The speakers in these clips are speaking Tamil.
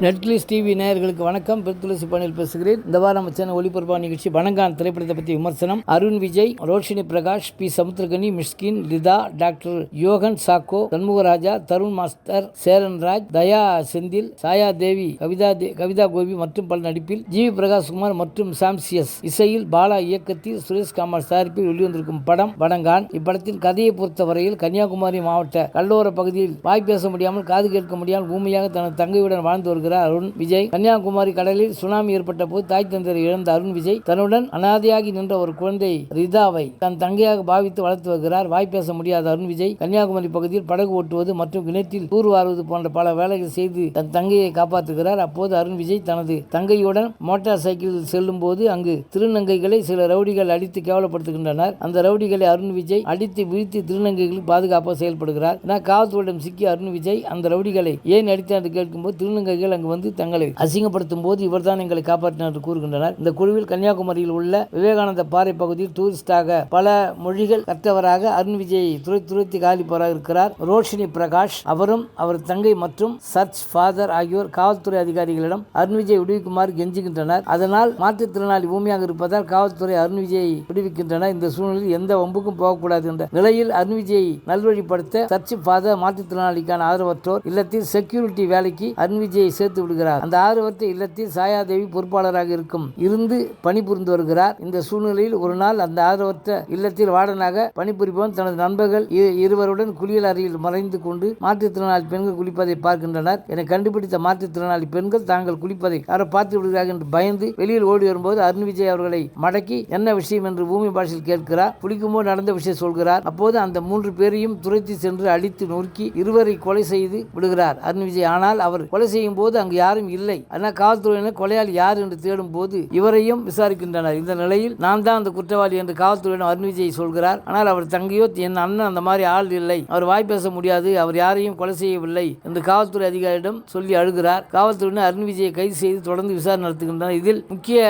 நெட்ஃப்ளிக்ஸ் டிவி நேயர்களுக்கு வணக்கம். பெருத்துளசி பணியில் பேசுகிறேன். இந்த வாரம் நம்ம சேனல் ஒளிபரப்பா நிகழ்ச்சி வணங்கான் திரைப்படத்தை பற்றி விமர்சனம். Arun Vijay Roshini Prakash B Samuthirakani Mysskin Litha doctor Yogan Chacko Shanmugaraja Tharun master Cheran Raj Daya Senthil Saya Devi Kavitha தே- கவிதா கோபி மற்றும் பல நடிப்பில் ஜி வி பிரகாஷ்குமார் மற்றும் சாம்சியஸ் இசையில் பாலா இயக்கத்தில் சுரேஷ் காமர் தயாரிப்பில் வெளிவந்திருக்கும் படம் வடங்கான் இப்படத்தின் கதையை பொறுத்தவரையில் கன்னியாகுமரி மாவட்ட கல்லோர பகுதியில் வாய் பேச முடியாமல் காது கேட்க முடியாமல் பூமியாக தனது தங்கையுடன் வாழ்ந்து வருகிறார். அருண் விஜய். கன்னியாகுமரி கடலில் சுனாமி ஏற்பட்ட போது தாய் தந்தையரை இழந்த அருண் விஜய் தன்னுடன் அனாதையாகி நின்ற ஒரு குழந்தை ரிதாவை தன் தங்கையாக பாவித்து வளர்த்து வருகிறார். வாய் பேச முடியாத அருண் விஜய் கன்னியாகுமரி பகுதியில் படகு ஓட்டுவது மற்றும் கிணற்றில் தூர்வாருவது போன்ற பல வேலைகள் செய்து தன் தங்கையை காப்பாற்றுகிறார். அப்போது அருண் விஜய் தனது தங்கையுடன் மோட்டார் சைக்கிளில் செல்லும் போது அங்கு திருநங்கைகளை சில ரவுடிகள் அடித்து கேவலப்படுத்துகின்றனர். அந்த ரவுடிகளை அருண் விஜய் அடித்து வீழ்த்தி திருநங்கைகளுக்கு பாதுகாப்பாக செயல்படுகிறார். என காவல்துறையிடம் சிக்கிய அருண் விஜய் அந்த ரவுடிகளை ஏன் அடித்தார் என்று கேட்கும்போது திருநங்கைகள் அங்கு வந்து தங்களை அசிங்கப்படுத்தும் போது இவர்தான் எங்களை காப்பாற்றினார் என்று கூறுகின்றனர். இந்த குழுவில் கன்னியாகுமரியில் உள்ள விவேகானந்த பாறை பகுதியில் டூரிஸ்டாக பல மொழிகள் கற்றவராக அருண் விஜய் துறை துரைத்து காலிப்பவராக இருக்கிறார். ரோஷினி பிரகாஷ் அவரும் அவர் தங்கை மற்றும் சர்ச் ஃபாதர் ஆகியோர் காவல்துறை அதிகாரிகளிடம் அருண் விஜய் விடுவிக்குமாறு கெஞ்சுகின்றனர். அதனால் மாற்றுத்திறனாளி பூமியாக இருப்பதால் காவல்துறை அருண் விஜயை விடுவிக்கின்றனர். இந்த சூழ்நிலையில் எந்த வம்புக்கும் போகக்கூடாது என்ற நிலையில் அருண் விஜயை நல்வழிப்படுத்த சர்ச் ஃபாதர் மாற்றுத்திறனாளிக்கான ஆதரவற்றோர் இல்லத்தில் செக்யூரிட்டி வேலைக்கு அருண் விஜயை சேர்த்து விடுகிறார். அந்த ஆதரவற்ற இல்லத்தில் சாயாதேவி பொறுப்பாளராக இருக்கும். இருந்து பணிபுரிந்து வருகிறார். இந்த சூழ்நிலையில் ஒரு நாள் அந்த ஆதரவற்ற இல்லத்தில் வார்டனாக பணிபுரிபவன் தனது நண்பர்கள் இருவருடன் குளியல் அறையில் மறைந்து கொண்டு மாற்றுத்திறனாளி பெண்கள் குளிப்பதை பார்க்கின்றனர். என கண்டுபிடித்த மாற்றுத்திறனாளி பெண்கள் தாங்கள் குளிப்பதை யாரோ பார்த்து விடுகிறார்கள் என்று பயந்து வெளியில் ஓடி வரும்போது அருண் விஜய் அவர்களை மடக்கி என்ன விஷயம்? என்று பூமி பாஷையில் கேட்கிறார். குளிக்கும்போது நடந்த விஷயம் சொல்கிறார். அப்போது அந்த மூன்று பேரையும் துரைத்து சென்று அடித்து நொறுக்கி இருவரை கொலை செய்து விடுகிறார் அருண் விஜய். ஆனால் அவர் கொலை செய்யும் போது அங்கு யாரும் இல்லை. ஆனால் காவல்துறையினர் கொலையாளி யார் என்று தேடும் போது இவரையும் விசாரிக்கின்றனர். இந்த நிலையில் நான் தான் அந்த குற்றவாளி என்று காவல்துறையினர் அருண் விஜய் சொல்கிறார். ஆனால் அவர் தங்கையோ என் அண்ணன் அந்த மாதிரி ஆள் இல்லை. அவர் வாய் பேச முடியாது. அவர் யாரையும் கொலை செய்யவில்லை என்று காவல்துறை அதிகாரியிடம் சொல்லி அழுகிறார். காவல்துறையினர் அருண் விஜயை கைது செய்து தொடர்ந்து விசாரணை நடத்துகின்றனர். இதில் முக்கிய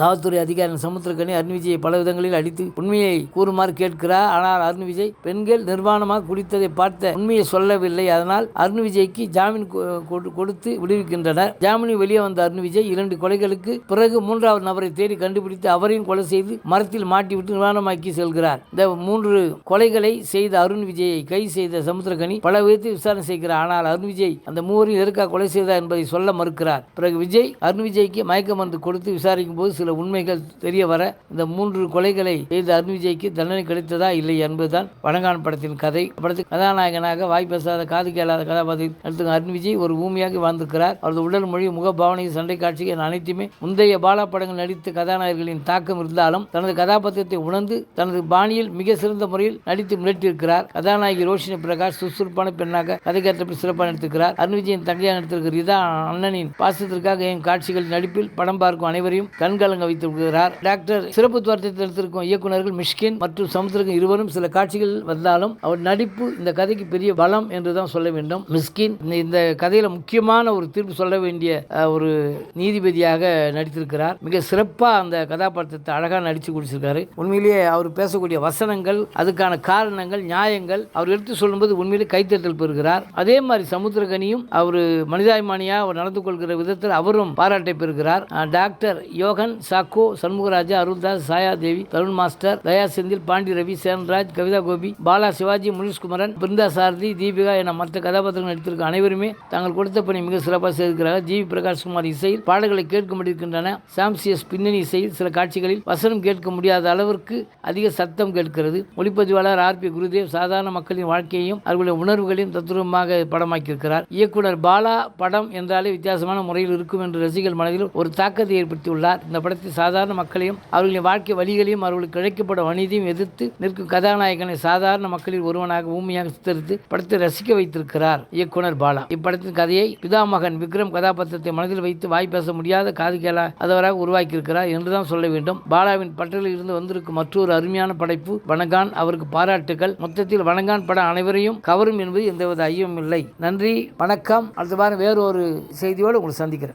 காவல்துறை அதிகாரி சமுத்திரக்கணி அருண் விஜயை பல விதங்களில் அடித்து உண்மையை கூறுமாறு கேட்கிறார். ஆனால் அருண் விஜய் பெண்கள் நிர்வாணமாக குடித்ததை பார்த்த உண்மையை சொல்லவில்லை. அதனால் அருண் விஜய்க்கு ஜாமீன் கொடுத்து விடுவிக்க கொடுத்து விடுவிக்கின்றனர் வெளியே வந்த அருண் விஜய் இரண்டு கொலைகளுக்கு பிறகு மூன்றாவது நபரை தேடி கண்டுபிடித்து அவரையும் கொலை செய்து மரத்தில் மாட்டிவிட்டு நிவாரணமாக்கி செல்கிறார். இந்த மூன்று கொலைகளை செய்த அருண் விஜயை கைது செய்த சமுத்திரகனி பல விதத்தில் விசாரணை செய்கிறார். ஆனால் அருண் விஜய் அந்த மூவரையும் எதற்காக கொலை செய்தார் என்பதை சொல்ல மறுக்கிறார். பிறகு விஜய் அருண் விஜய்க்கு மயக்க மருந்து கொடுத்து விசாரிக்கும் போது சில உண்மைகள் தெரிய வர இந்த மூன்று கொலைகளை செய்த அருண் விஜய்க்கு தண்டனை கிடைத்ததா இல்லை என்பதுதான் வடங்கான் படத்தின் கதை. படத்தில் கதாநாயகனாக வாய் பேசாத காது கேளாத கதாபாத்திரம் எடுத்து அருண் விஜய் ஒரு பூமியாக வாழ்ந்திருக்கிறார். அவரது உடல் மொழி முகபாவனை சண்டை காட்சிகள் என அனைத்துமே முந்தைய பாலா படங்கள் நடித்த கதாநாயகர்களின் தாக்கம் இருந்தாலும் தனது கதாபாத்திரத்தை உணர்ந்து தனது பாணியில் மிக சிறந்த முறையில் நடித்து மிரட்டியிருக்கிறார் கதாநாயகி ரோஷினி பிரகாஷ் சுறுசுறுப்பான பெண்ணாக கதைக்கேற்ற சிறப்பாக நடித்திருக்கிறார். அருண் விஜயின் தங்கையாக நடித்திருக்கிற இதா அண்ணனின் பாசத்திற்காக என் காட்சிகள் நடிப்பில் படம் பார்க்கும் அனைவரையும் கண்கலங்க வைத்திருக்கிறார். டாக்டர் சிறப்பு துவாரத்தை எடுத்திருக்கும் இயக்குநர்கள் மிஷ்கின் மற்றும் சமுத்திரகம் இருவரும் சில காட்சிகள் வந்தாலும் அவர் நடிப்பு இந்த கதைக்கு பெரிய பலம் என்று தான் சொல்ல வேண்டும். மிஸ்கின் இந்த- இந்த கதையில முக்கியமான ஒரு தீர்ப்பு சொல்ல வேண்டிய ஒரு நீதிபதியாக நடித்திருக்கிறார். மிக சிறப்பாக அந்த கதாபாத்திரத்தை அழகாக நடித்து குடிச்சிருக்காரு உண்மையிலேயே அவர் பேசக்கூடிய வசனங்கள் அதுக்கான காரணங்கள் நியாயங்கள் அவர் எடுத்து சொல்லும்போது உண்மையிலே கைத்தட்டல் பெறுகிறார். அதே மாதிரி சமுத்திரகனியும் அவர் மனிதாபிமானியாக அவர் நடந்து கொள்கிற விதத்தில் அவரும் பாராட்டை பெறுகிறார். டாக்டர் யோகன் சாக்கோ சண்முகராஜா அருள்தாஸ் சாயாதேவி தருண் மாஸ்டர் தயா செந்தில் பாண்டி ரவி சேன்ராஜ் கவிதா கோபி பாலா சிவாஜி முனிஷ்குமரன் பிருந்தா சாரதி தீபிகா என மற்ற கதாபாத்திரங்கள் நடித்திருக்க அனைவருமே தாங்கள் கொடுத்த பணி மிக சிறப்பாக செய்திருக்கிறார்கள். ஜி வி பிரகாஷ் குமார் இசையில் பாடல்களை கேட்க முடிக்கின்றன சாம்சியஸ் பின்னணி இசையில் சில காட்சிகளில் வசனம் கேட்க முடியாத அளவிற்கு அதிக சத்தம் கேட்கிறது. ஒளிப்பதிவாளர் ஆர் பி குருதேவ் சாதாரண மக்களின் வாழ்க்கையையும் அவர்களுடைய உணர்வுகளையும் தத்துவமாக படமாக்கியிருக்கிறார். இயக்குனர் பாலா படம் என்றாலே வித்தியாசமான முறையில் இருக்கும் என்று ரசிகர்கள் மனதில் ஒரு தாக்கத்தை ஏற்படுத்தியுள்ளார். இந்த படத்தில் சாதாரண மக்களையும் அவர்களின் வாழ்க்கை வழிகளையும் அவர்களுக்கு இழைக்கப்படும் அநீதியும் எதிர்த்து நிற்கும் கதாநாயகனை சாதாரண மக்களில் ஒருவனாக ஊமையாக சித்தரித்து படத்தை ரசிக்க வைத்திருக்கிறார் இயக்குனர் பாலா. இப்படத்தின் கதையை பிதாமகன் விக்ரம் கதாபாத்திரத்தை மனதில் வைத்து வாய் பேச முடியாத காது கேளா அதவராக உருவாக்கியிருக்கிறார் என்றுதான் சொல்ல வேண்டும். பாலாவின் பட்டலில் இருந்து வந்திருக்கும் மற்றொரு அருமையான படைப்பு வணங்கான். அவருக்கு பாராட்டுகள் மொத்தத்தில் வணங்கான் படம் அனைவரையும் கவரும் என்பது எந்தவித ஐயமும் இல்லை. நன்றி வணக்கம். அடுத்த வாரம் வேறு ஒரு செய்தியோடு உங்களை சந்திக்கிறேன்.